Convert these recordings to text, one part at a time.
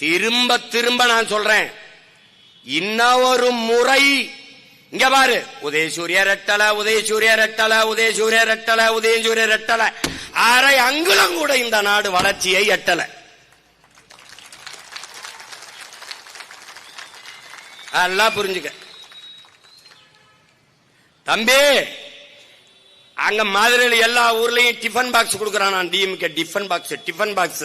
திரும்ப திரும்ப நான் சொல்றேன். இன்ன ஒரு முறை இங்க பாரு. உதயசூரிய ரெட்டல உதயசூரிய ரெட்டல உதயசூரிய ரெட்டல உதயசூரிய ரெட்டல. அரை அங்குலம் கூட இந்த நாடு வளர்ச்சியை எட்டல. எல்லாம் புரிஞ்சுக்க. தம்பி அங்க மதுரையில் எல்லா ஊர்லயும் டிஃபன் பாக்ஸ் கொடுக்கறான் DMK tiffin box tiffin box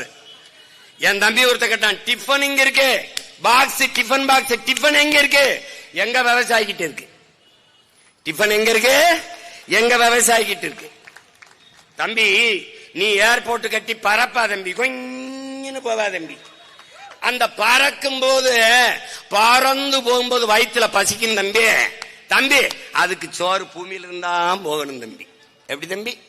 என் தம்பி ஒருத்த கேட்டான் டிஃபன் இங்க இருக்கு? பாக்ஸ் டிஃபன் பாக்ஸ் டிஃபன் எங்க இருக்கு? எங்க விவசாயிக்கிட்ட இருக்கு. டிஃபன் எங்க இருக்கு? எங்க விவசாயிக்கிட்ட இருக்கு. தம்பி நீ ஏர்போர்ட் கட்டி பறப்பா தம்பி. கொஞ்சம் போவா தம்பி. அந்த பறக்கும் போது பறந்து போகும்போது வயிற்றுல பசிக்கும் தம்பி. தம்பி அதுக்கு சோறு பூமியில இருந்தா போகணும் தம்பி. எப்படி தம்பி?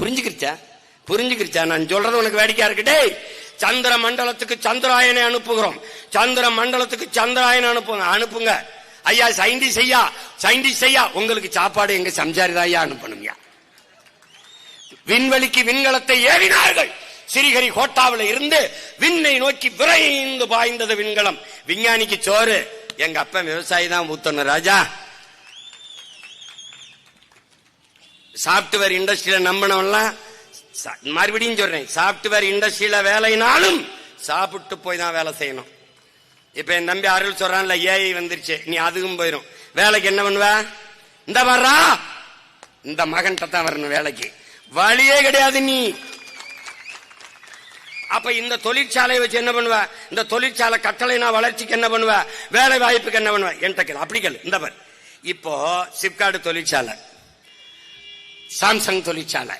புரிஞ்சுக்கிருச்சா? புரிஞ்சுக்கிருச்சா? நான் சொல்றது உனக்கு வேடிக்கையா இருக்கட்டே சந்திர மண்டலத்துக்கு சந்திராயனை அனுப்புகிறோம். சந்திர மண்டலத்துக்கு சந்திராயனை அனுப்புங்க அனுப்புங்க. ஐயா சயின்டிஸ்ட் ஐயா சயின்டிஸ்ட் ஐயா உங்களுக்கு சாப்பாடு எங்க சம்சாரிதா ஐயா அனுப்பணும்யா. விண்வெளிக்கு விண்கலத்தை ஏறினார்கள் சிறிகரி கோட்டாவில இருந்து விண்ணை நோக்கி விரைந்து பாய்ந்தது விண்கலம். விஞ்ஞானிக்கு சோறு. எங்க அப்பன் விவசாயி தான் ஊத்தணும் ராஜா. சாப்ட்வேர் இண்டஸ்ட்ரியில நம்பினவன்லாம் மறுபடியும் சொல்றேன். சாப்ட்வேர் இண்டஸ்ட்ரியில வேலைனாலும் சாப்பிட்டு போய் தான் வேலை செய்யணும். இப்ப என் தம்பி அருள் சொல்றான்ல ஏஐ வந்துருச்சு. நீ அதுக்கும் போயிடும் வேலைக்கு என்ன பண்ணுவ? இந்த வர்றா? இந்த மகன்கிட்ட தான் வரணும் வேலைக்கு. வழியே கிடையாது நீ. அப்ப இந்த தொழிற்சாலையை வச்சு என்ன பண்ணுவ? இந்த தொழிற்சாலை கட்டளைனா வளர்ச்சிக்கு என்ன பண்ணுவ? வேலை வாய்ப்புக்கு என்ன பண்ணுவ? என்கிட்ட கேள். அப்படி கேள். இந்த பார். இப்போ சிப்காடு தொழிற்சாலை. சாம்சங் தொழிற்சாலை.